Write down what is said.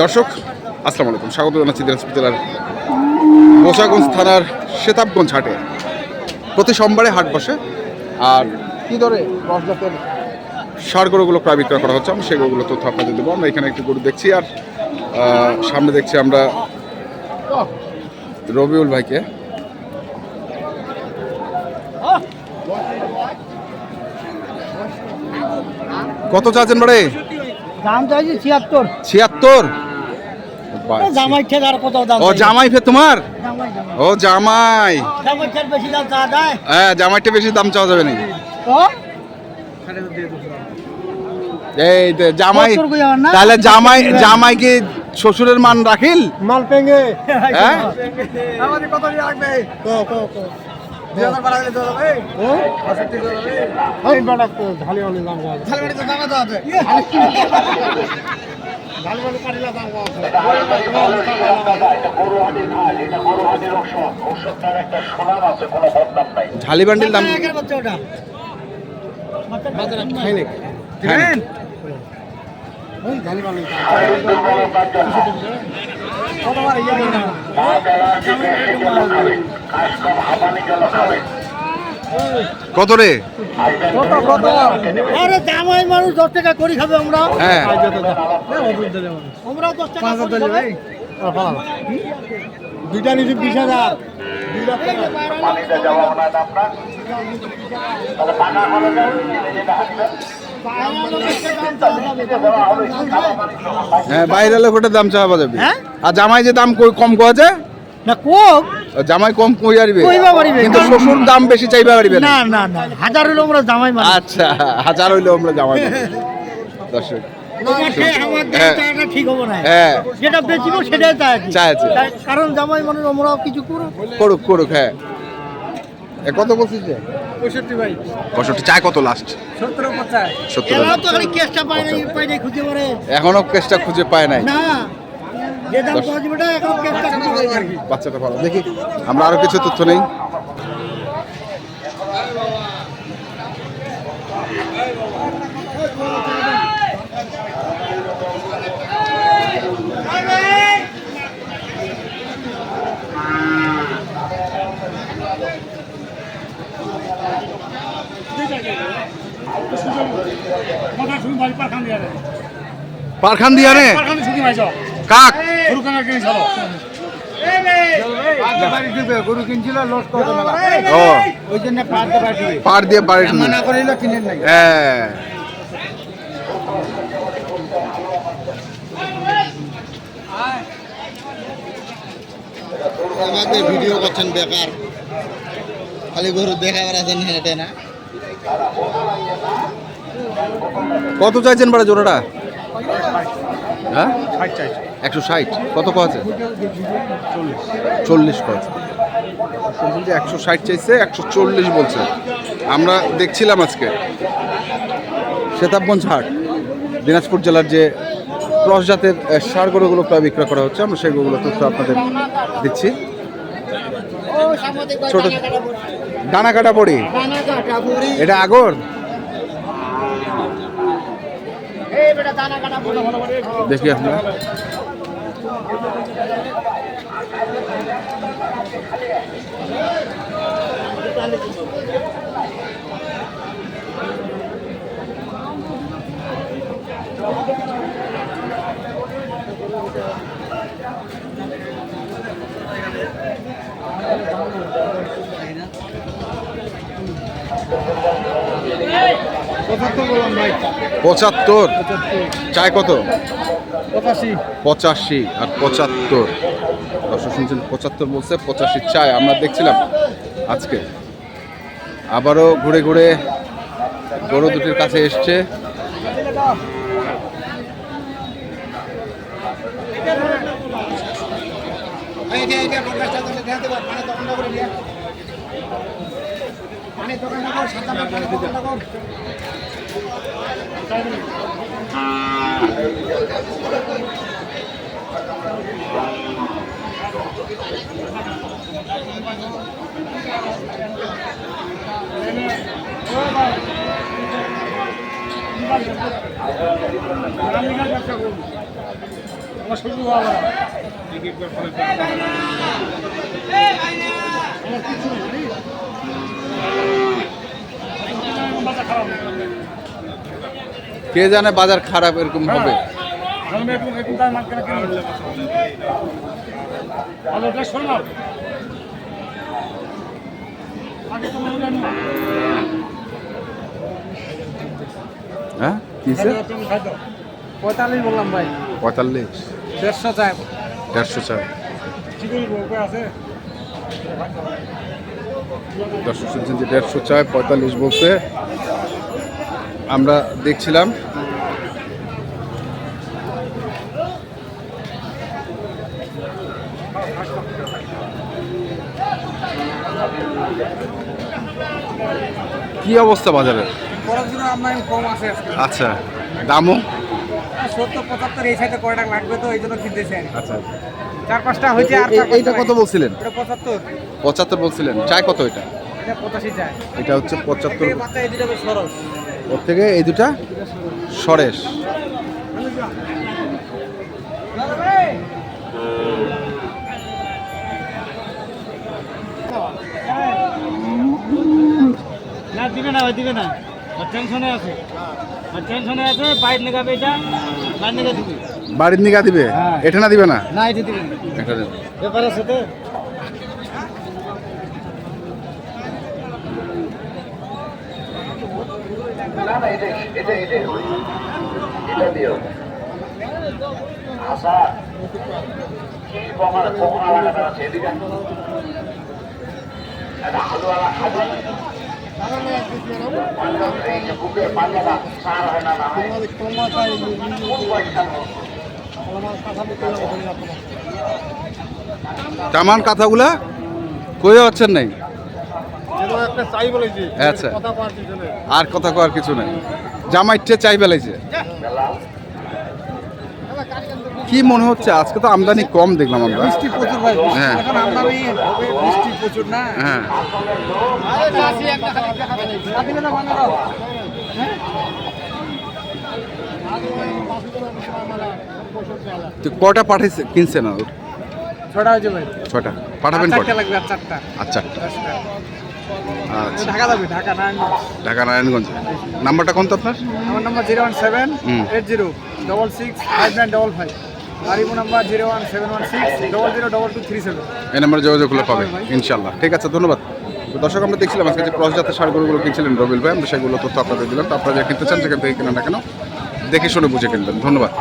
দর্শক আসসালামু আলাইকুম। স্বাগত জানাচ্ছি দিনাজপুর জেলার থানার শেতাবগঞ্জ হাটে। প্রতি সোমবারে হাট বসে। আর কী দরে রসজাতের সার গরুগুলো প্রায় বিক্রয় করা হচ্ছে আমি সেই গরুগুলো তথ্য আপনাদের দেবো। আমরা এখানে একটি গরু দেখছি আর সামনে দেখছি আমরা রবিউল ভাইকে। কত চাচ্ছেন বাড়ে? দাম চাইছি ছিয়াত্তর। ছিয়াত্তর? জামাই থেকে আর কত দাম ও জামাই ফে তোমার? ও জামাই। বেশি দাম হ্যাঁ জামাইটা বেশি দাম চাওয়া যাবে তো? এই যে জামাই না? তাহলে জামাই জামাই কি শ্বশুরের মান রাখিল? মাল পেঙ্গে। হ্যাঁ? আমাদের কত তো ঝালি ঝালি বান্ডিল দাম কতবার ইয়ে না কত রে? আরে জামাই মানুষ দশ টাকা করি খাবে আমরা। হ্যাঁ। আমরা দশ টাকা দুইটা নিচে বিশ হাজার। হ্যাঁ বাইরে লোকটা দাম চাওয়া যাবে। হ্যাঁ? আর জামাই যে দাম কই- কম কোয়াছে না কোক জামাই কম কই আরবে কইবা পারিবে। কিন্তু শ্বশুর দাম বেশি চাইবা পারিবে না। না না হাজার হলো আমরা জামাই মানুষ আচ্ছা হাজার হইল আমরা জামাই পাবো। দর্শক আমার হ্যাঁ। ঠিক হবে না। হ্যাঁ। কারণ জামাই মানুষ আমরাও কিছু করো করুক করুক হ্যাঁ। কত বলছিস যে? পঁয়ষট্টি ভাই। পঁয়ষট্টি চায় কত লাস্ট সত্তর পঞ্চাশ সত্তর এখনও কেসটা খুঁজে পায় নাই? বাচ্চাটা ভালো। দেখি আমরা আরও কিছু তথ্য নেই। পারখান দিয়া রে কাক? গরু কিনছিল লস করে ও। ওই জন্য পারতে পারছি পার দিয়ে পারিস মানা করিল কিনেন নাই হ্যাঁ। আমাদের ভিডিও করছেন বেকার। খালি গরু দেখাবার আছেন হেঁটে না। কত চাইছেন বাড়া জোড়াটা? হ্যাঁ? একশো ষাট। কত আছে? চল্লিশ। কত বলছে একশো ষাট চাইছে একশো চল্লিশ বলছে। আমরা দেখছিলাম আজকে। শেতাবগঞ্জ হাট দিনাজপুর জেলার যে ক্রস জাতের গরুগুলো প্রায় বিক্রয় করা হচ্ছে আমরা সেই গরুগুলো তথ্য আপনাদের দিচ্ছি। ছোট ডানা কাটা পড়ি এটা আগর? দেখি আপনার পঁচাত্তর চায় কত? পঁচাশি। আর পঁচাত্তর। দর্শক শুনছেন পঁচাত্তর বলছে পঁচাশি চায় আমরা দেখছিলাম আজকে। আবারও ঘুরে ঘুরে গরু দুটির কাছে এসছে। আমার শুরু বাবা আমার কিছু নেই কে জানে বাজার খারাপ এরকম হবে? হ্যাঁ। পঁয়তাল্লিশ বললাম ভাই। পঁয়তাল্লিশ? দেড়শো চাই দেড়শো চার। আছে। দর্শক শুনছেন যে দেড়শো চায় পঁয়তাল্লিশ বলছে আমরা দেখছিলাম। কি অবস্থা বাজারের? আছে আচ্ছা দামও? সত্তর পঁচাত্তর এই সাইডে কয় টাকা লাগবে তো এই জন্য কিনতেছে আর কি। আচ্ছা। চার পাঁচটা হয়েছে আর এইটা কত বলছিলেন? পঁচাত্তর। পঁচাত্তর বলছিলেন। চায় কত এটা? এটা হচ্ছে পঁচাত্তর। ওর থেকে এই দুটা সরেশ। না দিবে না ভাই দিবে না। আর টেনশনে আছে। আর টেনশনে আছে বাইর নেগাবে এটা বাইর নেগা দিবে। বাড়ির নিকা দিবে? হ্যাঁ। এটা না দিবে না? না এটা দিবে না। এটা দিবে। ব্যাপার আছে তো। একটা চাই বলেছি আচ্ছা। কথা পারছি চলে আর কথা কওয়ার কিছু নাই। জামাইটে চাই বেলাইছে কি মনে হচ্ছে? আজকে তো আমদানি কম দেখলাম আমরা। বৃষ্টি প্রচুর ভাই। হ্যাঁ। এখন আমদানি হবে বৃষ্টি প্রচুর না? হ্যাঁ। দাও তো কটা পাঠাইছে কিনছেন আর ছটা হয়েছে ভাই। ছটা। পাঠাবেন কটা? লাগবে আর চারটা। আর চারটা। আচ্ছা। ঢাকা যাবে ঢাকা না ঢাকা নারায়ণগঞ্জ। নাম্বারটা কোন তো আপনার? আমার number zero one seven eight zero double six five nine double five. আর IMO number zero one seven one six double zero double two three seven. এই নাম্বারে যোগাযোগ করলে পাবে ইনশাল্লাহ ঠিক আছে ধন্যবাদ। দর্শক আমরা দেখছিলাম আজকে যে ক্রস জাতের সারগুলোগুলো কিনছিলেন রবিল ভাই আমরা সেগুলো তথ্য আপনাদের দিলাম। তো আপনারা যা কিনতে চান সেখান থেকে কেনা না কেন দেখে শুনে বুঝে কিনবেন। ধন্যবাদ।